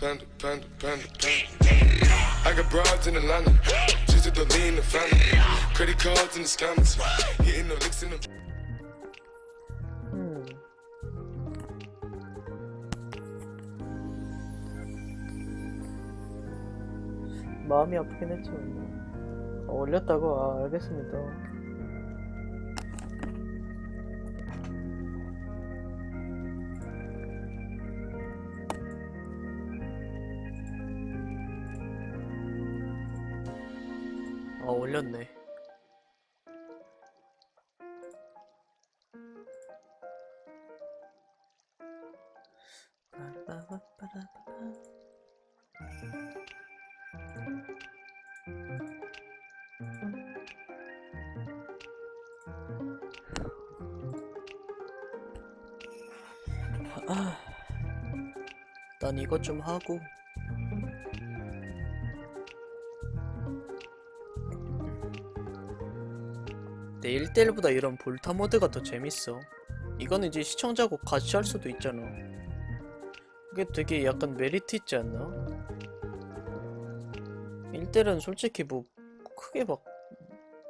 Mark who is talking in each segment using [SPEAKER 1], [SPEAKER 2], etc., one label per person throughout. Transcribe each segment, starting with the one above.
[SPEAKER 1] panda, panda, panda, panda. I got broads in Atlanta, just to the lean the family. Credit cards in the scammers, hitting the licks in the.
[SPEAKER 2] 음. 마음이 아프긴 했지 근데. 아, 올렸다고? 아 알겠습니다 아, 난 이것 좀 하고. 내 1대1보다 이런 볼타 모드가 더 재밌어. 이거는 이제 시청자고 같이 할 수도 있잖아 그게 되게 약간 메리트 있지 않나? 1대1은 솔직히 뭐 크게 막,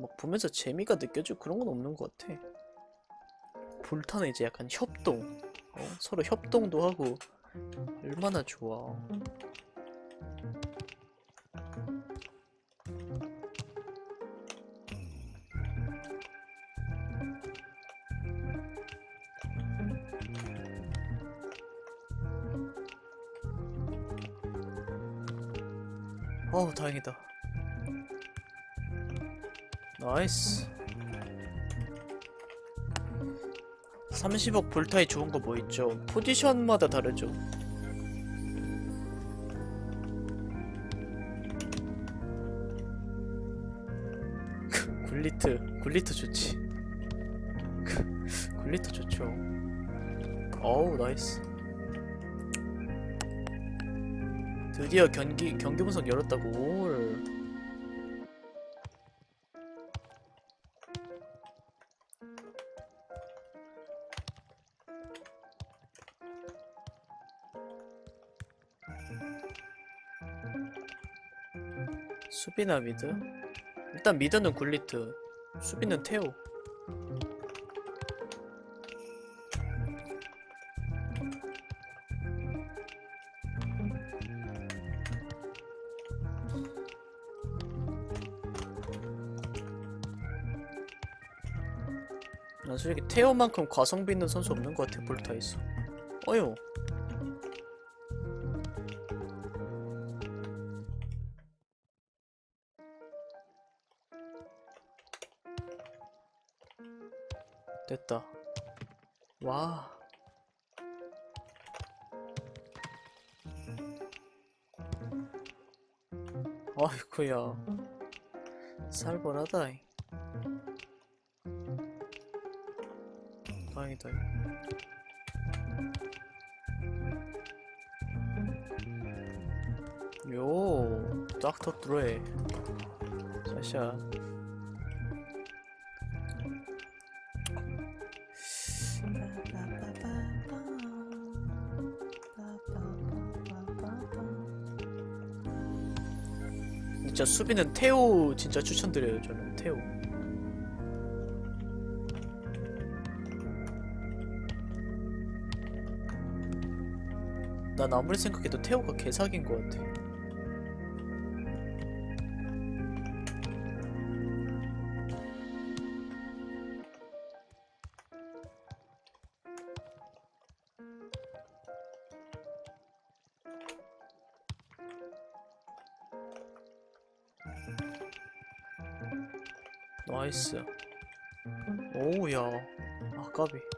[SPEAKER 2] 막 보면서 재미가 느껴지고 그런 건 없는 것 같아 볼타는 이제 약간 협동 어? 서로 협동도 하고 얼마나 좋아 어우 다행이다 나이스 30억 볼타이 좋은 거 뭐 있죠? 포지션마다 다르죠. 굴리트, 굴리트 좋지. 굴리트 좋죠. 어우, 나이스. 드디어 경기, 경기 분석 열었다고. 올. 수비나 미드? 일단 미드는 굴리트, 수비는 테오. 난 솔직히 테오만큼 과성비 있는 선수 없는 것 같아 볼타에서. 어휴. 됐다. 와. 아이쿠야. 살벌하다. 다행이다. 요, 닥터 드레. 자샤. 진짜 수비는 테오 진짜 추천드려요 저는 테오 난 아무리 생각해도 테오가 개사기인 것 같아. 나이스. 오우야. 아까비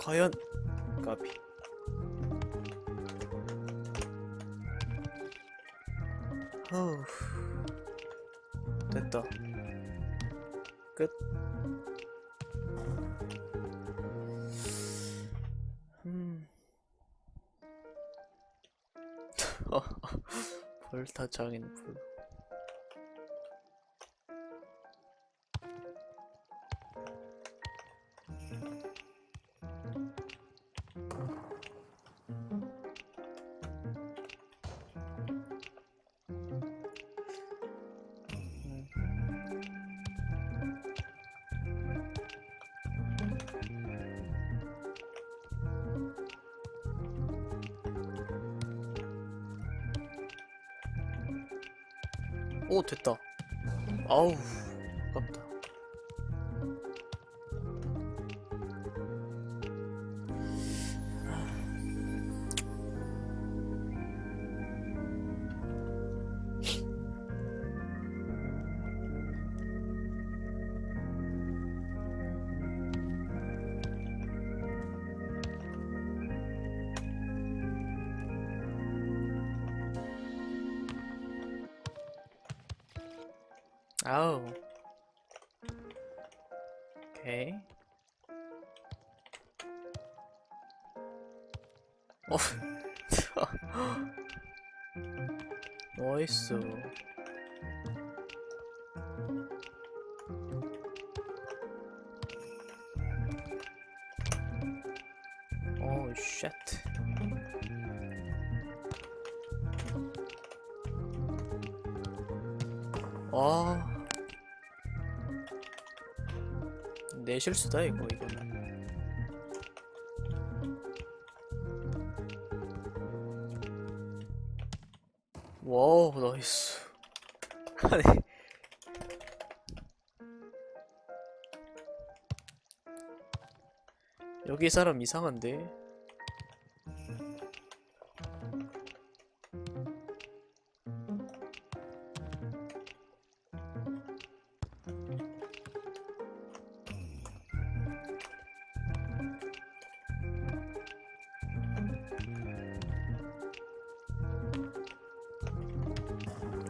[SPEAKER 2] 과연 까비 어후 됐다 끝 음. 볼타 장인 불. 오 됐다. 아우 아우 오케이 어 내 실수다 이거 이거는. 와우 나이스. 아니. 여기 사람 이상한데.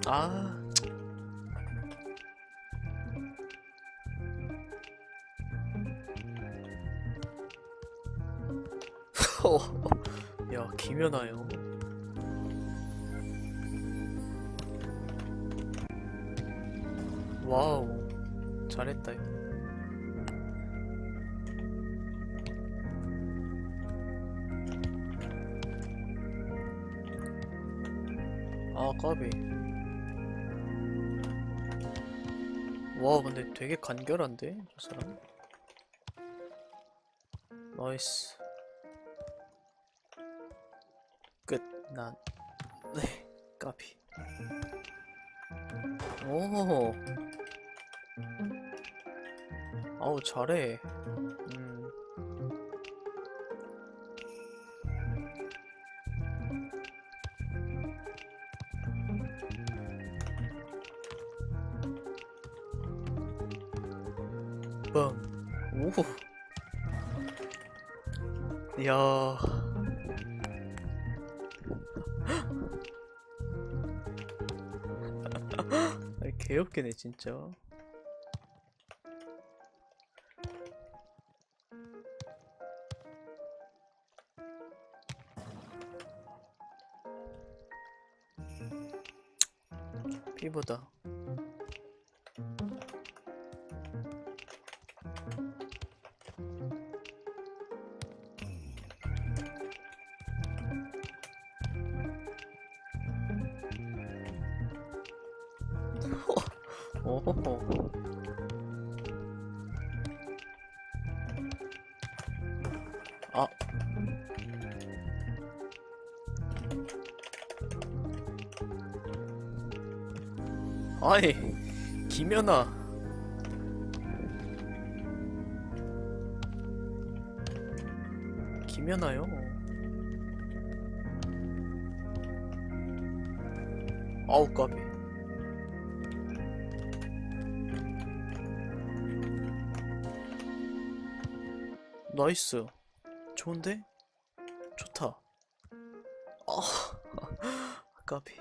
[SPEAKER 2] 아. 야, 김연아요. 와우, 잘했다. 아, 까비. 와, 근데 되게 간결한데, 저 사람? 나이스. 끝. 난. 네, 까비. 오. 아우, 잘해. 음. 빵. 오. 이야. 개웃기네, 진짜. 피보다. 오호호. 아. 아니, 김연아. 김연아요. 아우, 까비. 나이스. 좋은데? 좋다. 아, 까비.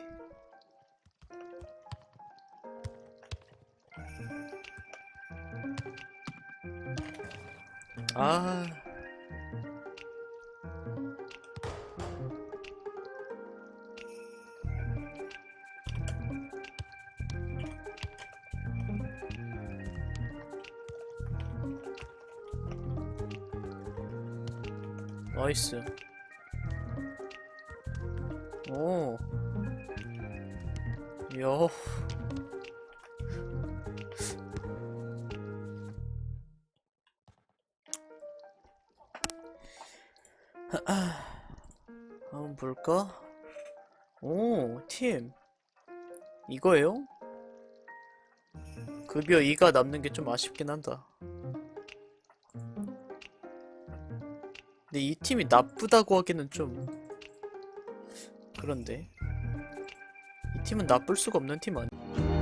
[SPEAKER 2] 아. 나이스. 오. 야. 한번 볼까? 오, 팀. 이거예요? 급여 2가 남는 게 좀 아쉽긴 한다. 근데 이 팀이 나쁘다고 하기는 좀 그런데 이 팀은 나쁠 수가 없는 팀 아니야?